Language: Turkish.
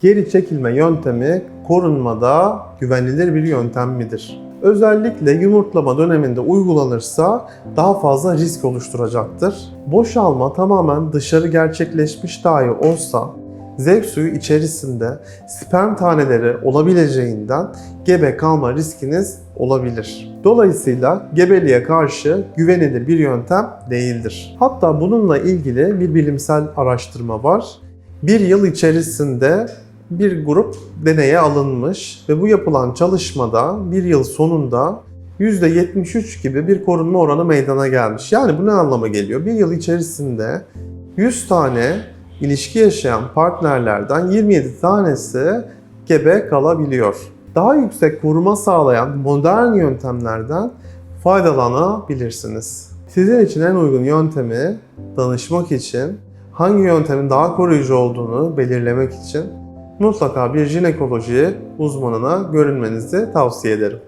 Geri çekilme yöntemi korunmada güvenilir bir yöntem midir? Özellikle yumurtlama döneminde uygulanırsa daha fazla risk oluşturacaktır. Boşalma tamamen dışarı gerçekleşmiş dahi olsa zevk suyu içerisinde sperm taneleri olabileceğinden gebe kalma riskiniz olabilir. Dolayısıyla gebeliğe karşı güvenilir bir yöntem değildir. Hatta bununla ilgili bir bilimsel araştırma var. Bir yıl içerisinde bir grup deneye alınmış ve bu yapılan çalışmada bir yıl sonunda %73 gibi bir korunma oranı meydana gelmiş. Yani bu ne anlama geliyor? Bir yıl içerisinde 100 tane ilişki yaşayan partnerlerden 27 tanesi gebe kalabiliyor. Daha yüksek koruma sağlayan modern yöntemlerden faydalanabilirsiniz. Sizin için en uygun yöntemi danışmak için hangi yöntemin daha koruyucu olduğunu belirlemek için mutlaka bir jinekoloji uzmanına görünmenizi tavsiye ederim.